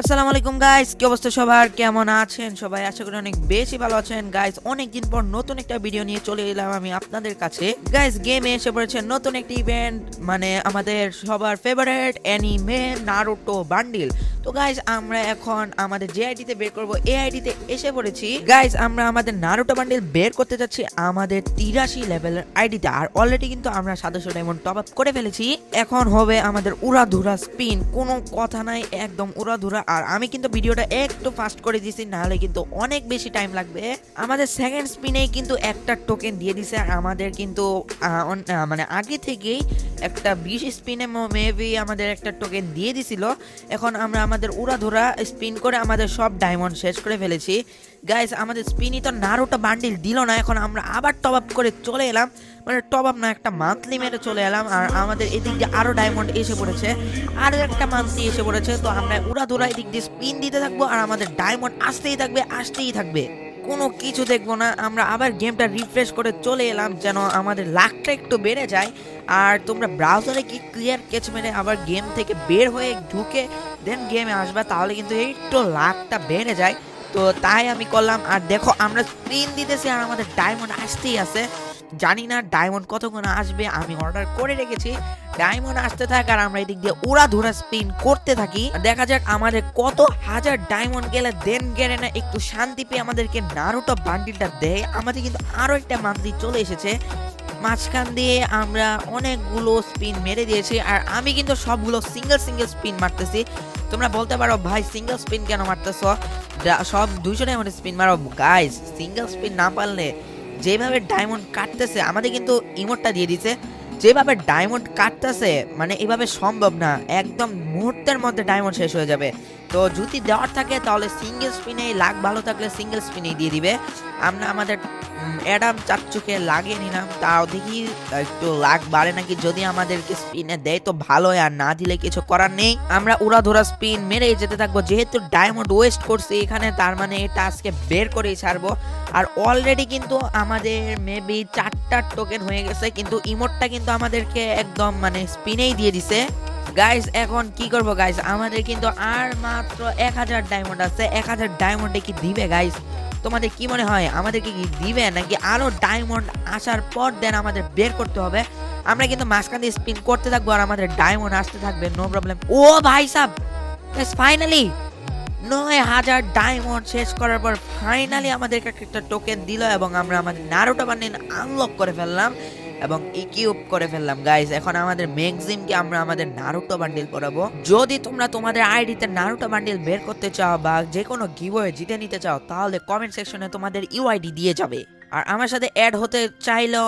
আসসালামু আলাইকুম গাইস কি অবস্থা সবার? কেমন আছেন সবাই? আশা করি অনেক বেশি ভালো আছেন। গাইস অনেকদিন পর নতুন একটা ভিডিও নিয়ে চলে এলাম আমি আপনাদের কাছে। গাইস গেমে এসে পড়েছে নতুন একটি ইভেন্ট মানে আমাদের সবার ফেভারিট অ্যানিমে নারুটো বান্ডিল তো গাইস আমরা এখন আমাদের যে আইডিতে বের করব, এই আইডিতে এসে পড়েছি। গাইস আমরা আমাদের নারোটা বান্ডেল বের করতে যাচ্ছি আমাদের তিরাশি লেভেলের আইডিতে আর অলরেডি কিন্তু আমরা সাতশো ডায়মন্ড টপ আপ করে ফেলেছি। এখন হবে আমাদের উড়াধুরা স্পিন কোনো কথা নাই, একদম উড়াধুরা। আর আমি কিন্তু ভিডিওটা একটু ফাস্ট করে দিয়েছি নাহলে কিন্তু অনেক বেশি টাইম লাগবে। আমাদের সেকেন্ড স্পিনেই কিন্তু একটা টোকেন দিয়ে দিছে। আমাদের কিন্তু মানে আগে থেকেই একটা বিশ স্পিনে মেবি আমাদের একটা টোকেন দিয়ে দিছিল। এখন আমরা আমাদের উড়াধুরা স্পিন করে আমাদের সব ডায়মন্ড শেষ করে ফেলেছি। গাইস আমাদের স্পিনই তো নারোটা বান্ডিল দিল না, এখন আমরা আবার টপ আপ করে চলে এলাম। মানে টপ আপ না, একটা মান্থলি মেরে চলে এলাম, আর আমাদের এদিক দিয়ে আরও ডায়মন্ড এসে পড়েছে, আরও একটা মান্থলি এসে পড়েছে। তো আমরা উড়াধুরা এদিক দিয়ে স্পিন দিতে থাকব, আর আমাদের ডায়মন্ড আসতেই থাকবে আসতেই থাকবে। কোনো কিছু দেখব না, আমরা আবার গেমটা রিফ্রেশ করে চলে এলাম, যেন আমাদের লাকটা একটু বেড়ে যায়। আর তোমরা ব্রাউজারে কি ক্লিয়ার কেচ মেরে আবার গেম থেকে বের হয়ে ঢুকে দেন গেমে আসবে, তাহলে কিন্তু একটু লাকটা বেড়ে যায়। তো তাই আমি করলাম। আর দেখো, আমরা স্পিন দিতেছি আর আমাদের ডায়মন্ড আসতেই আছে। জানি না ডায়মন্ড কতক্ষণ আসবে, আমি অর্ডার করে রেখেছি। ডায়মন্ড আসতে থাক আর আমরা এদিক দিয়ে উড়া ধরা স্পিন করতে থাকি। দেখা যাক আমাদের কত হাজার ডায়মন্ড গেলে দেন গেলে না একটু শান্তি পেয়ে আমাদেরকে নারুটো বান্ডিলটা দেয়। আমাদের কিন্তু আরও একটা মান্থলি চলে এসেছে। মাঝখান দিয়ে আমরা অনেকগুলো স্পিন মেরে দিয়েছি। আর আমি কিন্তু সবগুলো সিঙ্গেল সিঙ্গেল স্পিন মারতেছি। তোমরা বলতে পারো, ভাই সিঙ্গেল স্পিন কেন মারতেছো? সব দুইশো ডায়মন্ড স্পিন মারো। গাইস সিঙ্গেল স্পিন না পারলে যেভাবে ডায়মন্ড কাটতেছে, আমাদের কিন্তু ইমোটটা দিয়ে দিছে। যেভাবে ডায়মন্ড কাটতেছে মানে এভাবে সম্ভব না। একদম মুহূর্তের মধ্যে ডায়মন্ড শেষ হয়ে যাবে। তো যদি দেওয়ার থাকে, তাহলে সিঙ্গেল স্পিনে লাখ ভালো থাকলে সিঙ্গেল স্পিনেই দিয়ে দিবে। আমরা আমাদের অ্যাডাম চাচ্চুকে লাগিয়ে নিলাম তাও দেখি একটু লাখ বাড়ে নাকি যদি আমাদেরকে স্পিনে দেয় তো ভালো আর না দিলে কিছু করার নেই। আমরা উড়াধুরা স্পিন মেরেই যেতে থাকব, যেহেতু ডায়মন্ড ওয়েস্ট করছি, এখানে তার মানে এটা আজকে বের করেই ছাড়বো। আর অলরেডি কিন্তু আমাদের মেবি চারটা টোকেন হয়ে গেছে, কিন্তু ইমোটটা কিন্তু আমাদেরকে একদম মানে স্পিনেই দিয়ে দিছে। গাইস এখন কি করব গাইস আমাদের কিন্তু আর মাত্র এক হাজার ডায়মন্ড আছে, এক হাজার ডায়মন্ডে কি দিবে গাইস তোমাদের কি মনে হয়? আমাদেরকে কি দিবে? নাকি আরও ডায়মন্ড আসার পর দেন আমাদের বের করতে হবে? আমরা কিন্তু মাঝখান দিয়ে স্পিন করতে থাকব আর আমাদের ডায়মন্ড আসতে থাকবে নো প্রবলেম ও ভাই সাব ফাইনালি নয় হাজার ডায়মন্ড শেষ করার পর ফাইনালি আমাদেরকে একটা টোকেন দিল এবং আমরা আমাদের নারোটা বানিয়ে আনলক করে ফেললাম। এবং ইকিউব করে ফেললাম। গাইস এখন আমাদের ম্যাক্সিমকে আমরা আমাদের নারুটো বান্ডিল পরাবো। যদি তোমরা তোমাদের আইডিতে নারুটো বান্ডিল বের করতে চাও বা যে কোনো গিভওয়ে জিতে নিতে চাও, তাহলে কমেন্ট সেকশনে তোমাদের ইউআইডি দিয়ে যাবে। আর আমার সাথে অ্যাড হতে চাইলেও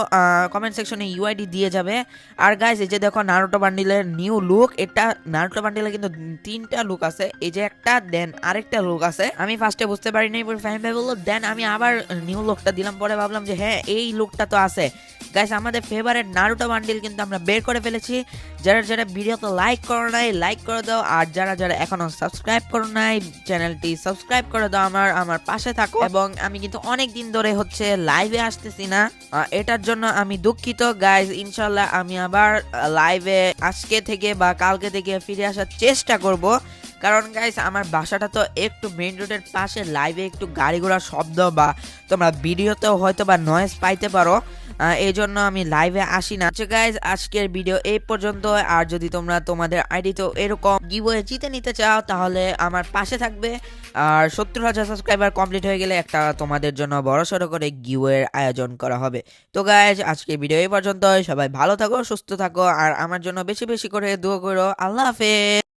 কমেন্ট সেকশনে ইউআইডি দিয়ে যাবে। আর গাইস এই যে দেখো নারুটো বান্ডিলের নিউ লুক এটা নারুটো বান্ডিলে কিন্তু তিনটা লুক আছে। এই যে একটা দেন আরেকটা লুক আছে। আমি ফার্স্টে বুঝতে পারিনি পরে ফাহিম ভাই বলল দেন আমি আবার নিউ লুকটা দিলাম। পরে ভাবলাম যে হ্যাঁ এই লুকটা তো আছে। গাইস আমাদের ফেভারিট নারুটো বান্ডিল কিন্তু আমরা বের করে ফেলেছি। যারা যারা ভিডিওতে লাইক করো নাই লাইক করে দাও। আর যারা যারা এখনও সাবস্ক্রাইব করো নাই চ্যানেলটি সাবস্ক্রাইব করে দাও আমার আমার পাশে থাকো। এবং আমি কিন্তু অনেক দিন ধরে হচ্ছে লাইভে আসতেছি না। এটার জন্য আমি দুঃখিত গাইজ ইনশাল্লাহ আমি আবার লাইভে আজকে থেকে বা কালকে থেকে ফিরে আসার চেষ্টা করব। কারণ গাইজ আমার বাসাটা তো একটু মেন রোডের পাশে লাইভে একটু গাড়ি ঘোড়ার শব্দ বা তোমরা ভিডিওতেও হয়তো বা নয়েজ পাইতে পারো। এই জন্য আমি লাইভে আসি না। আচ্ছা গাইজ আজকের ভিডিও এই পর্যন্ত। আর যদি তোমরা তোমাদের আইডি তো এরকম গিভওয়ে জিতে নিতে চাও, তাহলে আমার পাশে থাকবে। আর সত্তর হাজার সাবস্ক্রাইবার কমপ্লিট হয়ে গেলে একটা তোমাদের জন্য বড় সড়ো করে গিভওয়ের আয়োজন করা হবে। তো গাইজ আজকের ভিডিও এই পর্যন্ত সবাই ভালো থাকো, সুস্থ থাকো, আর আমার জন্য বেশি বেশি করে দোয়া করো। আল্লাহ হাফেজ।